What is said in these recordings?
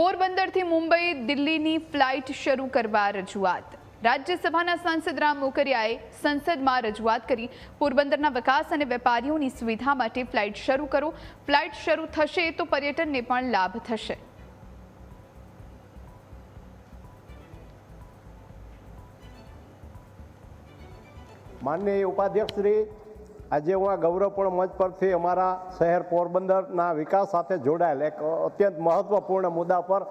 પોરબંદરથી મુંબઈ દિલ્હીની ફ્લાઇટ શરૂ કરવા રજૂઆત. રાજ્યસભાના સાંસદ રામ મોકરિયાએ સંસદમાં રજૂઆત કરી, પોરબંદરના વિકાસ અને વેપારીઓની સુવિધા માટે ફ્લાઇટ શરૂ કરો. ફ્લાઇટ શરૂ થશે તો પર્યટનને પણ લાભ થશે. માનનીય ઉપાધ્યક્ષ શ્રી આજે હું આ ગૌરવપૂર્ણ મંચ પરથી અમારા શહેર પોરબંદરના વિકાસ સાથે જોડાયેલ એક અત્યંત મહત્વપૂર્ણ મુદ્દા પર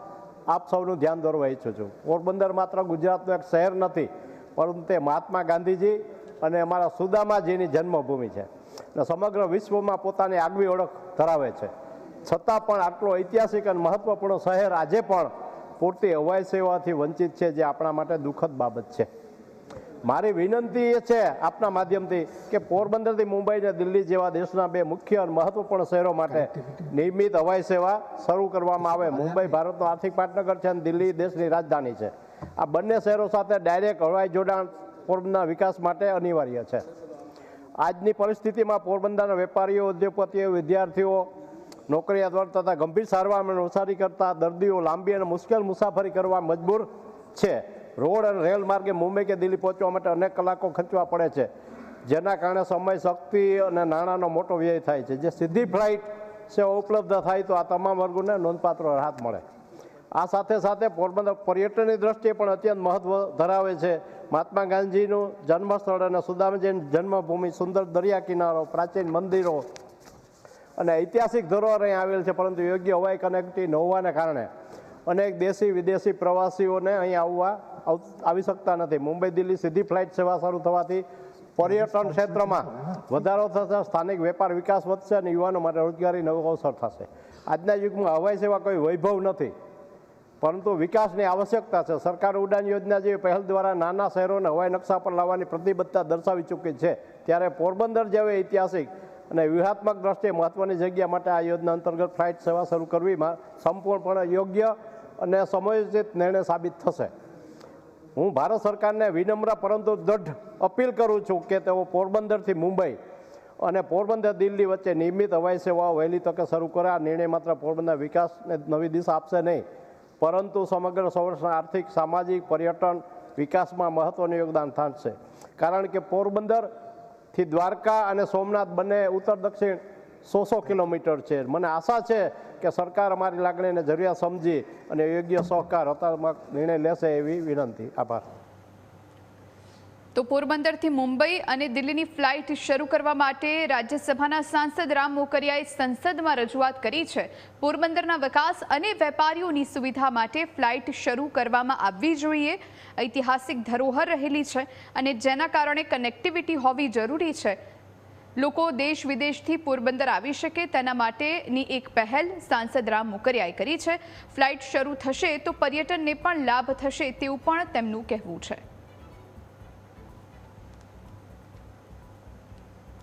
આપ સૌનું ધ્યાન દોરવા ઈચ્છું છું. પોરબંદર માત્ર ગુજરાતનું એક શહેર નથી, પરંતુ તે મહાત્મા ગાંધીજી અને અમારા સુદામાજીની જન્મભૂમિ છે અને સમગ્ર વિશ્વમાં પોતાની આગવી ઓળખ ધરાવે છે. છતાં પણ આટલો ઐતિહાસિક અને મહત્વપૂર્ણ શહેર આજે પણ પૂરતી હવાઈ સેવાથી વંચિત છે, જે આપણા માટે દુઃખદ બાબત છે. મારી વિનંતી એ છે આપના માધ્યમથી કે પોરબંદરથી મુંબઈ અને દિલ્હી જેવા દેશના બે મુખ્ય અને મહત્વપૂર્ણ શહેરો માટે નિયમિત હવાઈ સેવા શરૂ કરવામાં આવે. મુંબઈ ભારતનો આર્થિક પાટનગર છે અને દિલ્હી દેશની રાજધાની છે. આ બંને શહેરો સાથે ડાયરેક્ટ હવાઈ જોડાણ પોરબંદરના વિકાસ માટે અનિવાર્ય છે. આજની પરિસ્થિતિમાં પોરબંદરના વેપારીઓ ઉદ્યોગપતિઓ વિદ્યાર્થીઓ નોકરી અથવા તથા ગંભીર સારવાર અને મુસાફરી કરતા દર્દીઓ લાંબી અને મુશ્કેલ મુસાફરી કરવા મજબૂર છે. રોડ અને રેલ માર્ગે મુંબઈ કે દિલ્હી પહોંચવા માટે અનેક કલાકો ખર્ચવા પડે છે. જેના કારણે સમય, શક્તિ અને નાણાંનો મોટો વ્યય થાય છે. જે સીધી ફ્લાઇટ સેવા ઉપલબ્ધ થાય તો આ તમામ વર્ગોને નોંધપાત્ર રાહત મળે. આ સાથે સાથે પોરબંદર પર્યટનની દ્રષ્ટિએ પણ અત્યંત મહત્ત્વ ધરાવે છે. મહાત્મા ગાંધીનું જન્મસ્થળ અને સુદામાજીની જન્મભૂમિ સુંદર દરિયા કિનારો, પ્રાચીન મંદિરો અને ઐતિહાસિક ધરોહર અહીં આવેલ છે, પરંતુ યોગ્ય હવાઈ કનેક્ટિવિટી ન હોવાને કારણે અનેક દેશી વિદેશી પ્રવાસીઓને અહીં આવવા આવ- શકતા નથી. મુંબઈ, દિલ્હી સીધી ફ્લાઇટ સેવા શરૂ થવાથી પર્યટન ક્ષેત્રમાં વધારો થશે, સ્થાનિક વેપાર વિકાસ વધશે અને યુવાનો માટે રોજગારી નવો અવસર થશે. આજના યુગમાં હવાઈ સેવા કોઈ વૈભવ નથી, પરંતુ વિકાસની આવશ્યકતા છે. સરકાર ઉડાન યોજના જેવી પહેલ દ્વારા નાના શહેરોને હવાઈ નકશા પર લાવવાની પ્રતિબદ્ધતા દર્શાવી ચૂકી છે. ત્યારે પોરબંદર જેવી ઐતિહાસિક અને વ્યૂહાત્મક દ્રષ્ટિએ મહત્વની જગ્યા માટે આ યોજના અંતર્ગત ફ્લાઇટ સેવા શરૂ કરવીમાં સંપૂર્ણપણે યોગ્ય અને સમયોચિત નિર્ણય સાબિત થશે. હું ભારત સરકારને વિનમ્ર પરંતુ દૃઢ અપીલ કરું છું કે તેઓ પોરબંદરથી મુંબઈ અને પોરબંદર દિલ્હી વચ્ચે નિયમિત હવાઈ સેવાઓ વહેલી તકે શરૂ કરે. આ નિર્ણય માત્ર પોરબંદર વિકાસને નવી દિશા આપશે નહીં, પરંતુ સમગ્ર સૌરાષ્ટ્રના આર્થિક, સામાજિક, પર્યટન વિકાસમાં મહત્ત્વનું યોગદાન થશે કારણ કે પોરબંદરથી દ્વારકા અને સોમનાથ બંને ઉત્તર દક્ષિણ સો સો કિલોમીટર છે. મને આશા છે કે સરકાર અમારી લાગણીને જરૂરિયાત સમજી અને યોગ્ય સહકાર હતાત્મક નિર્ણય લેશે એવી વિનંતી. આભાર. તો પોરબંદરથી મુંબઈ અને દિલ્હીની ફ્લાઇટ શરૂ કરવા માટે રાજ્યસભાના સાંસદ રામ મોકરિયાએ સંસદમાં રજૂઆત કરી છે. પોરબંદરના વિકાસ અને વેપારીઓની સુવિધા માટે ફ્લાઇટ શરૂ કરવામાં આવવી જોઈએ. ઐતિહાસિક ધરોહર રહેલી છે અને જેના કારણે કનેક્ટિવિટી હોવી જરૂરી છે. લોકો દેશ વિદેશથી પોરબંદર આવી શકે તેના માટેની એક પહેલ સાંસદ રામ મોકરિયાએ કરી છે. ફ્લાઇટ શરૂ થશે તો પર્યટનને પણ લાભ થશે તેવું પણ તેમનું કહેવું છે.